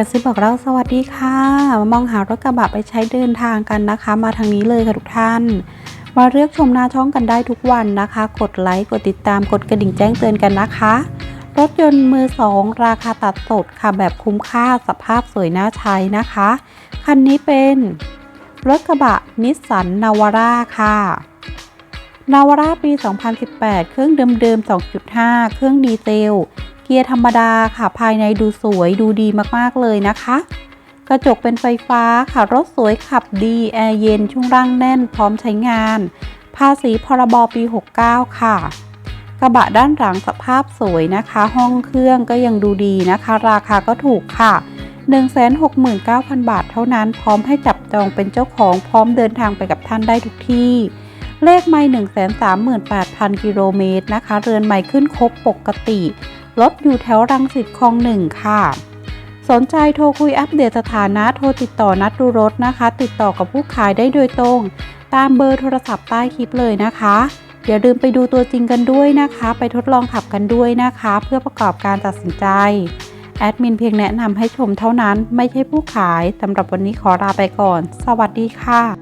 กระซิบบอกเราสวัสดีค่ะ มามองหารถกระบะไปใช้เดินทางกันนะคะ มาทางนี้เลยค่ะทุกท่าน มาเลือกชมหน้าช่องกันได้ทุกวันนะคะ กดไลค์ กดติดตาม กดกระดิ่งแจ้งเตือนกันนะคะ รถยนต์มือสองราคาตัดสดค่ะแบบคุ้มค่าสภาพสวยน่าใช้นะคะ คันนี้เป็นรถกระบะนิสสันนาวาร่าค่ะนาวาร่าปี 2018 เครื่องเดิมๆ 2.5 เครื่องดีเซล เกียร์ธรรมดาค่ะ ภายในดูสวยดูดีมากๆเลยนะคะ กระจกเป็นไฟฟ้าค่ะ รถสวยขับดีแอร์เย็นช่วงล่างแน่นพร้อมใช้งาน ภาษีพรบปี 69 ค่ะ กระบะด้านหลังสภาพสวยนะคะ ห้องเครื่องก็ยังดูดีนะคะ ราคาก็ถูกค่ะ 169,000 บาทเท่านั้น พร้อมให้จับจองเป็นเจ้าของพร้อมเดินทางไปกับท่านได้ทุกที่ เลขไม่138,000 กิโลเมตรนะคะ เรือนใหม่ขึ้นครบปกติรถอยู่แถวรังสิตคลองหนึ่งค่ะ สนใจโทรคุยอัปเดตสถานะโทรติดต่อนัดดูรถนะคะ ติดต่อกับผู้ขายได้โดยตรง ตามเบอร์โทรศัพท์ใต้คลิปเลยนะคะอย่าลืมไปดูตัวจริงกันด้วยนะคะ ไปทดลองขับกันด้วยนะคะ เพื่อประกอบการตัดสินใจ แอดมินเพียงแนะนำให้ชมเท่านั้น ไม่ใช่ผู้ขายสำหรับวันนี้ขอลาไปก่อน สวัสดีค่ะ